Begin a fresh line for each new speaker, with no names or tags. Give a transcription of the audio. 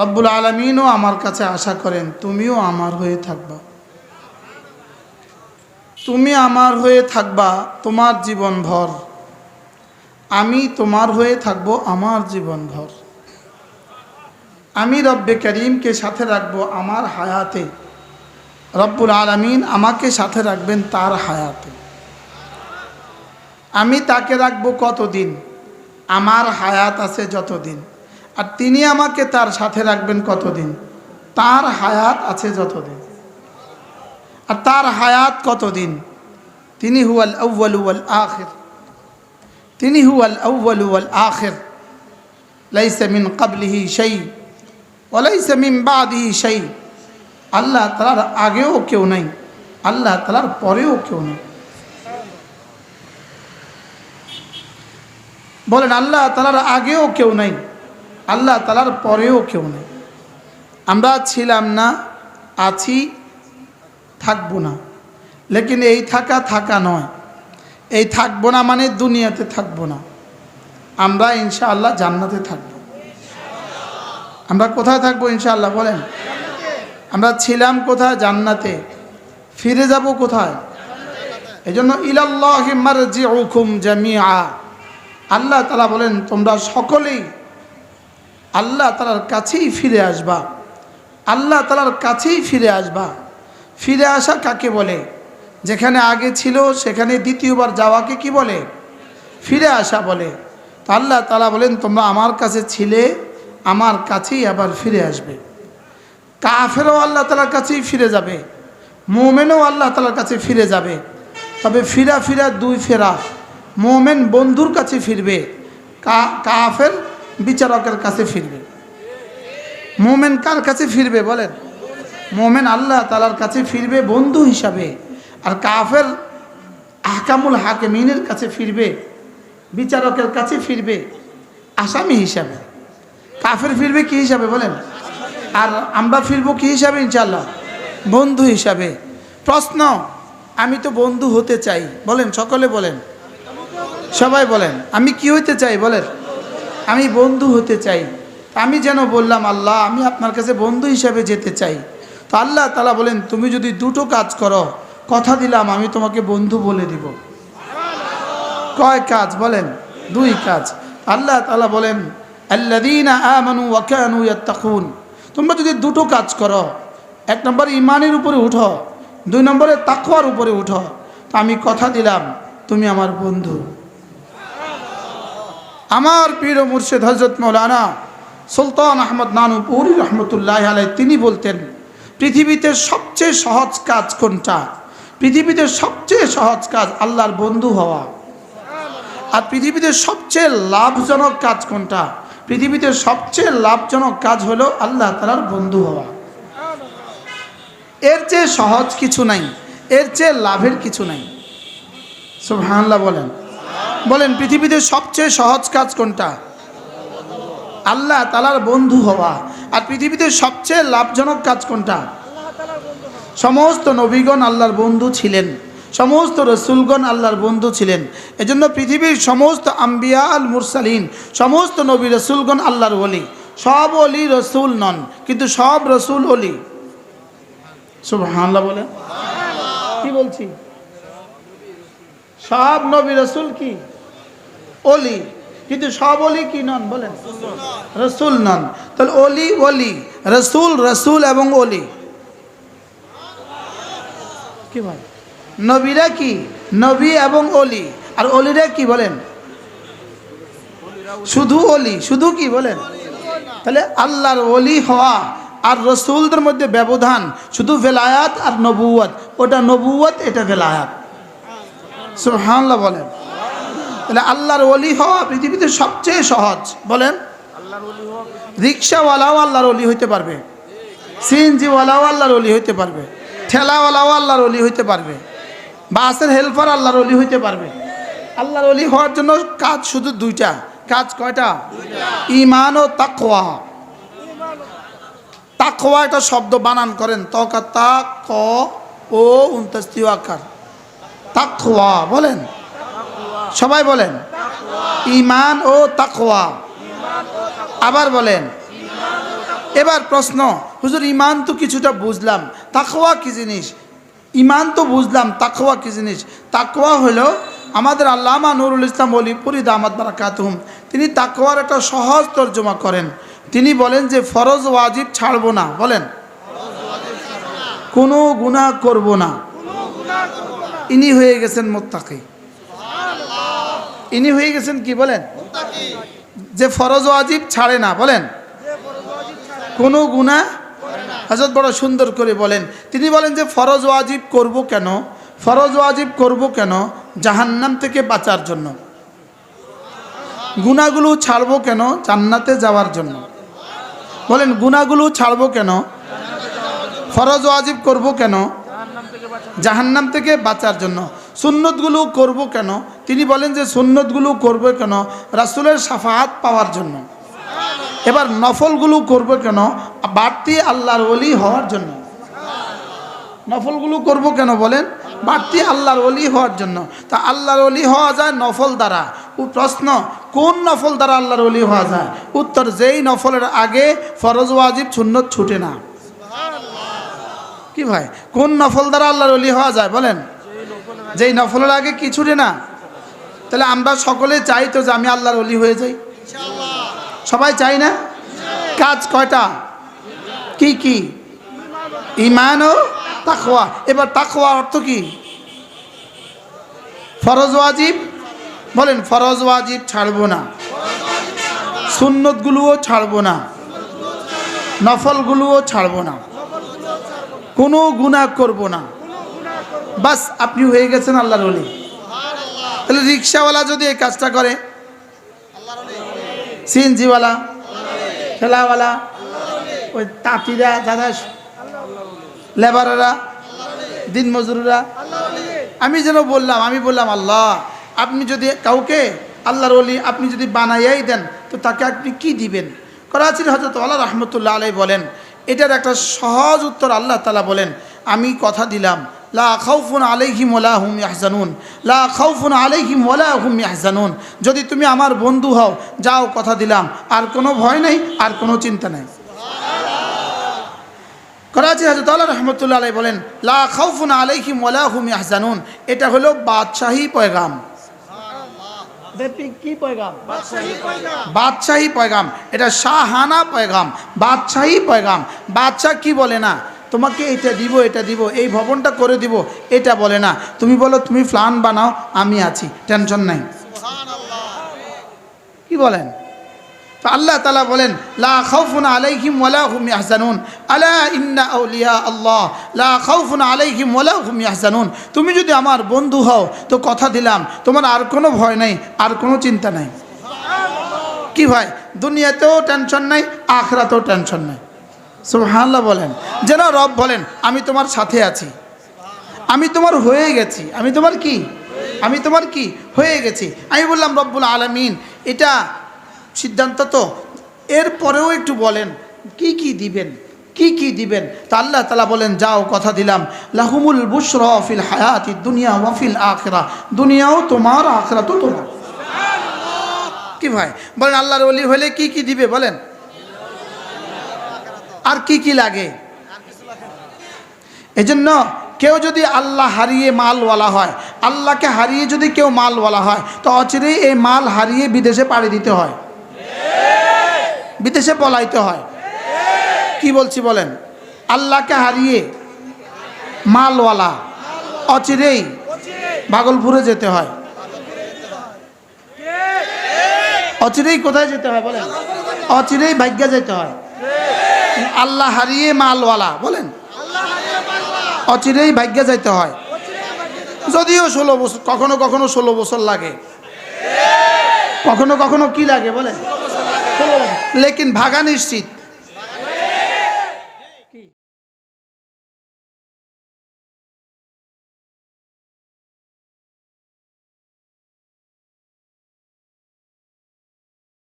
রব্বুল আলমিনও আমার কাছে আশা করেন, তুমিও আমার হয়ে থাকবা। তুমি আমার হয়ে থাকবা তোমার জীবন ভর আমি তোমার হয়ে থাকব আমার জীবন ভর আমি রব্বে করিমকে সাথে রাখব আমার হায়াতে। রব্বুল আলমিন আমাকে সাথে রাখবেন তার হায়াতে। আমি তাকে রাখব কতদিন? আমার হায়াত আছে যতদিন। আর তিনি আমাকে তার সাথে রাখবেন কতদিন? তার হায়াত আছে যতদিন। আর তার হায়াত কতদিন? তিনি হুয়াল আউ্বাল ওয়াল আখির। তিনি হুয়াল আউ্বাল ওয়াল আখির। লাইসা মিন কাবলিহি সেই ওয়ালাইসা মিন বাদিহি সেই আল্লাহ তালার আগেও কেউ নাই, আল্লাহ তালার পরেও কেউ নেই। বলেন, আল্লাহ তালার আগেও কেউ নাই। আল্লাহ তালার পরেও কেউ নেই। আমরা ছিলাম না, আছি, থাকব না। লেকিন এই থাকা থাকা নয়। এই থাকব না মানে দুনিয়াতে থাকব না। আমরা ইনশাআল্লাহ জান্নাতে থাকব। আমরা কোথায় থাকব ইনশাআল্লাহ বলেন? আমরা ছিলাম কোথায়? জান্নাতে। ফিরে যাব কোথায়? এই জন্য ইলাল্লাহি মারজিউকুম জামিআ। আল্লাহ তালা বলেন, তোমরা সকলেই আল্লাহ তালার কাছেই ফিরে আসবা। আল্লাহ তালার কাছেই ফিরে আসবা। ফিরে আসা কাকে বলে? যেখানে আগে ছিল, সেখানে দ্বিতীয়বার যাওয়াকে কি বলে? ফিরে আসা বলে। তো আল্লাহ তালা বলেন, তোমরা আমার কাছে ছিলে, আমার কাছেই আবার ফিরে আসবে। কাফেরও আল্লাহ তালার কাছেই ফিরে যাবে। মোমেনও আল্লাহ তালার কাছে ফিরে যাবে। তবে ফিরা ফিরা দুই ফেরা। মোমেন বন্ধুর কাছে ফিরবে। কাফের বিচারকের কাছে ফিরবে। মোমেন কার কাছে ফিরবে বলেন? মোমেন আল্লাহ তালার কাছে ফিরবে বন্ধু হিসাবে। আর কাফের আহকামুল হাকিমিনের কাছে ফিরবে, বিচারকের কাছে ফিরবে আসামি হিসাবে। কাফের ফিরবে কি হিসাবে বলেন? আর আমরা ফিরবো কি হিসাবে ইনশাল্লাহ বন্ধু হিসাবে। প্রশ্ন, আমি তো বন্ধু হতে চাই। বলেন, সকলে বলেন। সবাই বলেন, আমি কি হইতে চাই? বলেন। আমি বন্ধু হতে চাই। আমি যেন বললাম, আল্লাহ, আমি আপনার কাছে বন্ধু হিসাবে যেতে চাই। তো আল্লাহ তালা বলেন, তুমি যদি দুটো কাজ করো, কথা দিলাম, আমি তোমাকে বন্ধু বলে দিব। কয় কাজ বলেন? দুই কাজ। আল্লাহ তালা বলেন আল্লাদিনা আমানু ওয়াকানু ইয়াত্তাকুন। তোমরা যদি দুটো কাজ করো, এক নম্বর ইমানের উপরে উঠো, দুই নম্বরে তাকওয়ার উপরে উঠো, তো আমি কথা দিলাম, তুমি আমার বন্ধু। আমার প্রিয় মুর্শেদ হজরত মৌলানা সুলতান আহমদ নানুপুরি রহমতুল্লাহ আলাই তিনি বলতেন, পৃথিবীতে সবচেয়ে সহজ কাজ কোনটা? পৃথিবীতে সবচেয়ে সহজ কাজ আল্লাহর বন্ধু হওয়া। আর পৃথিবীতে সবচেয়ে লাভজনক কাজ কোনটা? পৃথিবীতে সবচেয়ে লাভজনক কাজ হলো আল্লাহ তালার বন্ধু হওয়া। এর চেয়ে সহজ কিছু নাই, এর চেয়ে লাভের কিছু নাই। সুবহানাল্লাহ বলেন। বলেন, পৃথিবীতে সবচেয়ে সহজ কাজ কোনটা? আল্লাহ তালার বন্ধু হওয়া। আর পৃথিবীতে সবচেয়ে লাভজনক কাজ কোনটা? সমস্ত নবীগণ আল্লাহর বন্ধু ছিলেন। সমস্ত রসুলগণ আল্লাহর বন্ধু ছিলেন। এজন্য পৃথিবীর সমস্ত আম্বিয়া আল মুরসালিন, সমস্ত নবী রসুলগণ আল্লাহর অলি সব অলি রসুল নন, কিন্তু সব রসুল অলি সুবহানাল্লাহ বলেন। কি বলছি? সব নবী রসুল কি? অলি। কিন্তু সব অলি কি নন? বলেন। রসুল নন। তাহলে অলি অলি। রসুল রসুল এবং অলি। কি ভাই? নবীরা কি? নবী এবং অলি। আর অলিরা কি বলেন? শুধু অলি। শুধু কি বলেন? তাহলে আল্লাহর অলি হওয়া আর রসুলদের মধ্যে ব্যবধান, শুধু ভেলায়াত আর নবুয়ত ওটা নবুয়ত এটা ভেলায়াত। সুবহানাল্লাহ বলেন। তাহলে আল্লাহর অলি হওয়া পৃথিবীতে সবচেয়ে সহজ। বলেন। রিক্সাওয়ালাও আল্লাহর অলি হইতে পারবে। সিএনজিওয়ালাও আল্লাহর অলি হইতে পারবে। ঠেলাওয়ালাও আল্লাহর অলি হইতে পারবে। বাসের হেল্পার আল্লাহর অলি হইতে পারবে। আল্লাহর অলি হওয়ার জন্য কাজ শুধু দুইটা। কাজ কয়টা? ইমান ও তাকওয়া। তাকওয়া একটা শব্দ বানান করেন। তকা তা ক, ও উনতাস্তি আকার তাকোয়া বলেন। সবাই বলেন, ইমান ও তাকোয়া আবার বলেন, এবার প্রশ্ন, হুজুর, ইমান তো কিছুটা বুঝলাম, তাকওয়া কি জিনিস? ইমান তো বুঝলাম, তাকওয়া কি জিনিস? তাকোয়া হলো আমাদের আল্লামা নুরুল ইসলাম অলি পুরী দামাদ বারাকাতুম তিনি তাকোয়ার একটা সহজ তর্জমা করেন। তিনি বলেন যে, ফরজ ওয়াজিব ছাড়ব না, বলেন। কোনো গুনাহ করব না। ইনি হয়ে গেছেন মোত্তাকি। ইনি হয়ে গেছেন কি বলেন? যে ফরজ ওয়াজিব ছাড়ে না, বলেন। কোনো গুণা হজরত বড় সুন্দর করে বলেন। তিনি বলেন যে ফরজ ওয়াজিব করব কেন? ফরজ ওয়াজিব করব কেন? জাহান্নাম থেকে বাঁচার জন্য। গুণাগুলো ছাড়বো কেন? জান্নাতে যাওয়ার জন্য। বলেন গুণাগুলো ছাড়বো কেন? ফরজ ওয়াজিব করব কেন? জাহান্নাম থেকে বাঁচার জন্য। সুন্নতগুলো করব কেন? তিনি বলেন যে সুন্নতগুলো করব কেন? রাসুলের সাফাহাত পাওয়ার জন্য। এবার নফলগুলো করব কেন? বাড়তি আল্লাহর অলি হওয়ার জন্য। নফলগুলো করব কেন বলেন? বাড়তি আল্লাহর অলি হওয়ার জন্য। তা আল্লাহর অলি হওয়া যায় নফল দ্বারা। ও প্রশ্ন, কোন নফল দ্বারা আল্লাহর অলি হওয়া যায়? উত্তর, যেই নফলের আগে ফরজ, ওয়াজিব, সুন্নত ছুটে না। কি ভাই? কোন নফল দ্বারা আল্লাহর ওলি হওয়া যায় বলেন? যেই নফলের আগে কি ছুটে না। তাহলে আমরা সকলে চাই তো যে আমি আল্লাহর ওলি হয়ে যাই। সবাই চাই না? কাজ কয়টা? কি কি? ইমান ও তাকওয়া। এবার তাকওয়া অর্থ কি? ফরজ ওয়াজিব? বলেন, ফরজ ওয়াজিব ছাড়বো না। সুন্নতগুলোও ছাড়বো না। নফলগুলোও ছাড়বো না। কোনো গুনাহ করব না। বাস, আপনি হয়ে গেছেন আল্লাহর ওলি। তাহলে রিক্সাওয়ালা যদি এই কাজটা করে, সিএনজিওয়ালা, ঠেলাওয়ালা, ওই তাঁতিরা, যারা লেবারেরা, দিন মজুররা, আমি যেন বললাম, আমি বললাম, আল্লাহ, আপনি যদি কাউকে আল্লাহর ওলি, আপনি যদি বানাইয়াই দেন, তো তাকে আপনি কি দিবেন? করাচির হজরত আল্লাহ রহমতুল্লাহ আলাই বলেন এটার একটা সহজ উত্তর আল্লাহ তালা বলেন, আমি কথা দিলাম, লা খাউফুন আলাইহিম ওলা হুম ইয়াহজানুন, লা খাউফুন আলাইহিম ওলা হুম ইয়াহজানুন, যদি তুমি আমার বন্ধু হও, যাও কথা দিলাম, আর কোনো ভয় নেই, আর কোনো চিন্তা নেই। করাচি হাজরত আল্লাহ রহমতুল্লাহ আলাই বলেন, লা খাউফুন আলাইহিম ওলা হুম ইয়াহজানুন, এটা হলো বাদশাহী পয়গাম। বাদশাহী পয়গাম? এটা শাহানা পয়গাম। বাদশাহী পয়গাম। বাদশাহ কি বলে না? তোমাকে এটা দিব এটা দিব এই ভবনটা করে দিব এটা বলে না। তুমি বলো তুমি প্ল্যান বানাও আমি আছি। টেনশন নাই। কি বলেন? আল্লাহ তালা বলেন, লা খাউফুন আলাইহিম ওয়ালা হুম ইয়াহজানুন। আলা ইন্না আউলিয়া আল্লাহ। লা খাউফুন আলাইহিম ওয়ালা হুম ইয়াহজানুন। তুমি যদি আমার বন্ধু হও, তো কথা দিলাম। তোমার আর কোনো ভয় নাই, আর কোনো চিন্তা নাই। কি ভাই? দুনিয়াতেও টেনশন নাই, আখরাতেও টেনশন নাই। সুবহানাল্লাহ বলেন। যেন রব বলেন, আমি তোমার সাথে আছি। আমি তোমার হয়ে গেছি। আমি তোমার কি? আমি তোমার কি? হয়ে গেছি। আমি বললাম, রব্বুল আলমিন। এটা সিদ্ধান্ত তো। এরপরেও একটু বলেন, কি কি দিবেন? কি কি দিবেন? তা আল্লাহ তালা বলেন, যাও, কথা দিলাম। লাহুমুল বুসর ফিল হায়াতি দুনিয়া ওয়াফিল আখরা। দুনিয়াও তোমার আখরা তো তোমার। কি ভাই? বলেন, আল্লাহর অলি হলে কি কি দিবে বলেন? আর কি কি লাগে? এজন্য কেউ যদি আল্লাহ হারিয়ে মালওয়ালা হয়, আল্লাহকে হারিয়ে যদি কেউ মালওয়ালা হয়, তো অচিরেই এই মাল হারিয়ে বিদেশে পাড়ি দিতে হয়। বিদেশে পলাইতে হয়। কি বলছি বলেন? আল্লাহকে হারিয়ে মালওয়ালা, অচিরেই ভাগলপুরে যেতে হয়। অচিরেই কোথায় যেতে হয় বলেন? অচিরেই ভাগ্যে যেতে হয়। আল্লাহ হারিয়ে মালওয়ালা, বলেন? অচিরেই ভাগ্যে যাইতে হয়। যদিও ষোলো বছর, কখনো কখনো ষোলো বছর লাগে। কখনো কখনো কি লাগে বলেন? লেকিন ভাগা নিশ্চিত